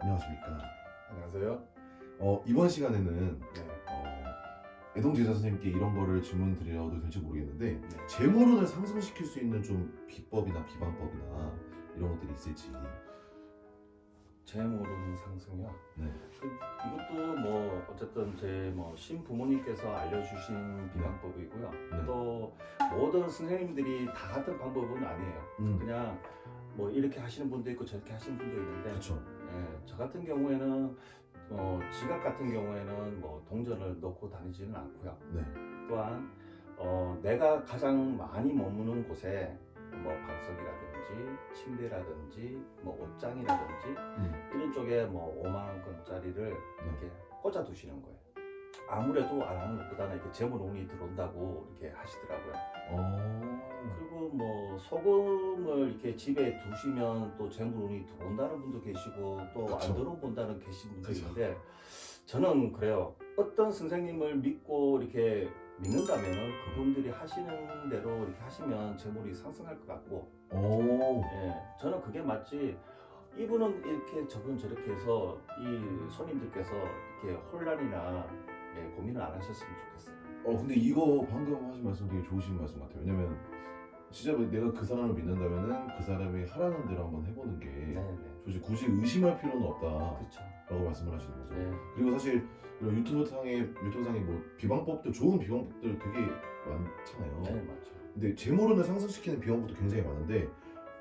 안녕하십니까. 안녕하세요. 어, 이번 시간에는 네. 어, 애동 제자 선생님께 이런 거를 질문 드려도 될지 모르겠는데 네. 재물운을 상승시킬 수 있는 좀 비법이나 비방법이나 이런 것들이 있을지. 재물운 상승이요. 네. 그, 이것도 뭐 어쨌든 제 뭐 신부모님께서 알려주신 비방법이고요. 네. 또 모든 선생님들이 다 같은 방법은 아니에요. 음. 그냥 뭐 이렇게 하시는 분도 있고 저렇게 하시는 분도 있는데, 그렇죠. 예, 저 같은 경우에는 어, 지갑 같은 경우에는 뭐 동전을 넣고 다니지는 않고요. 네. 또한 어, 내가 가장 많이 머무는 곳에 뭐 방석이라든지 침대라든지 뭐 옷장이라든지 음. 이런 쪽에 뭐 5만 원권짜리를 이렇게 꽂아 두시는 거예요. 아무래도 안 하는 것보다는 이렇게 재물 운이 들어온다고 이렇게 하시더라고요. 어. 뭐 소금을 이렇게 집에 두시면 또 재물운이 들어온다는 분도 계시고 또 안 그쵸. 들어본다는 계신 분도 그쵸. 있는데 저는 그래요. 어떤 선생님을 믿고 이렇게 믿는다면은 그분들이 하시는 대로 이렇게 하시면 재물이 상승할 것 같고 오. 예, 저는 그게 맞지. 이분은 이렇게 저분 저렇게 해서 이 손님들께서 이렇게 혼란이나 예, 고민을 안 하셨으면 좋겠어요. 어 근데 이거 방금 하신 말씀 되게 좋으신 말씀 같아요. 왜냐면 진짜 내가 그 사람을 믿는다면은 그 사람이 하라는 대로 한번 해보는 게 네, 네. 굳이 굳이 의심할 필요는 없다라고 그렇죠. 말씀을 하시는 거죠. 네. 그리고 사실 이런 유튜브 상에 유튜브 상에 뭐 비방법들 좋은 비방법들 되게 많잖아요. 네, 맞죠. 근데 재물운을 상승시키는 비방법도 굉장히 많은데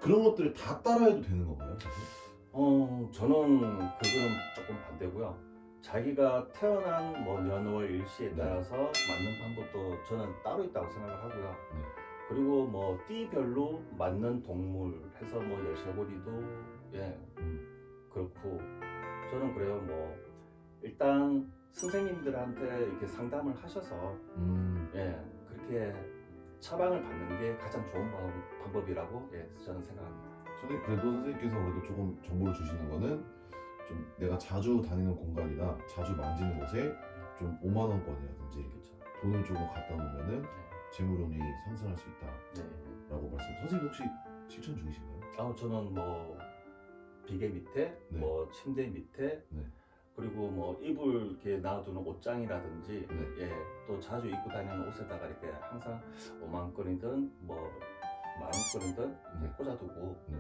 그런 것들을 다 따라해도 되는 건가요? 사실? 어, 저는 그거는 조금 반대고요. 자기가 태어난 뭐 년월 일시에 네. 따라서 맞는 방법도 저는 따로 있다고 생각을 하고요. 네. 그리고 뭐 띠별로 맞는 동물 해서 뭐 열쇠고리도 예 음. 그렇고 저는 그래요. 뭐 일단 선생님들한테 이렇게 상담을 하셔서 음. 예 그렇게 처방을 받는 게 가장 좋은 방- 방법 이라고 예 저는 생각합니다. 저는 그래도 선생님께서 그래도 조금 정보를 주시는 거는 좀 내가 자주 다니는 공간이나 자주 만지는 곳에 좀 5만 원권이라든지 그렇죠. 돈을 조금 갖다 놓으면은 재물운이 상승할 수 네. 있다라고 말씀. 선생님 혹시 실천 중이신가요? 아 저는 뭐 비계 밑에, 네. 뭐 침대 밑에, 네. 그리고 뭐 이불 이렇게 놔두는 옷장이라든지, 네. 예, 또 자주 입고 다니는 옷에다가 이렇게 항상 5만 원권이든 뭐만 이렇게 네. 꽂아두고, 네.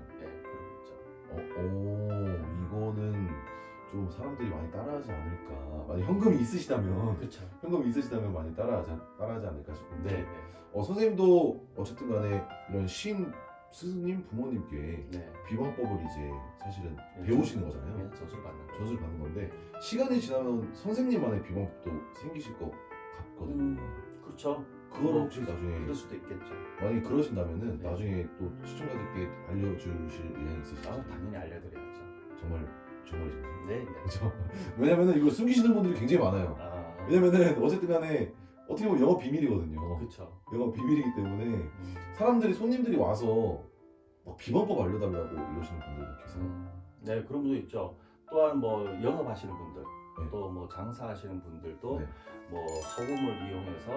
따라하지 않을까. 만약 현금이 있으시다면, 그렇죠. 현금이 있으시다면 많이 따라하지, 따라하지 않을까 싶은데. 네, 네, 어, 선생님도 어쨌든 간에 이런 신 스승님, 부모님께 네. 비방법을 이제 사실은 네, 배우시는 저- 거잖아요. 네, 저술 받는 거. 전수를 받는 건데, 시간이 지나면 선생님만의 비방법도 생기실 것 같거든요. 음, 그렇죠. 그걸 뭐, 혹시 나중에, 그럴 수도 있겠죠. 만약에 그러신다면은 네. 나중에 또 시청자들께 알려주실 의향이 아, 있으시죠? 당연히 알려드려야죠. 정말, 네, 네. 그렇죠. 왜냐면은 이거 숨기시는 분들이 굉장히 많아요. 아, 왜냐면은 어쨌든 간에 어떻게 보면 영업 비밀이거든요. 그렇죠. 영업 비밀이기 때문에 음, 사람들이 손님들이 와서 막 비방법 알려달라고 이러시는 분들도 계세요. 음, 네, 그런 분도 있죠. 또한 뭐 영업하시는 분들, 네. 또 뭐 장사하시는 분들도 네. 뭐 소금을 이용해서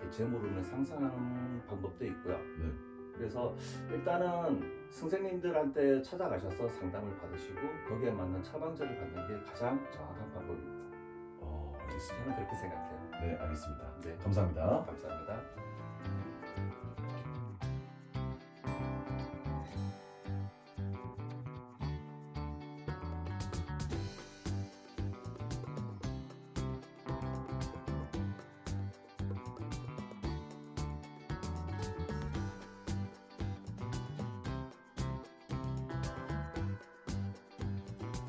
이렇게 재물운을 상승하는 방법도 있고요. 네. 그래서 일단은 선생님들한테 찾아가셔서 상담을 받으시고 거기에 맞는 처방전을 받는 게 가장 정확한 방법입니다. 어, 알겠습니다. 저는 그렇게 생각해요. 네, 알겠습니다. 네, 감사합니다. 감사합니다.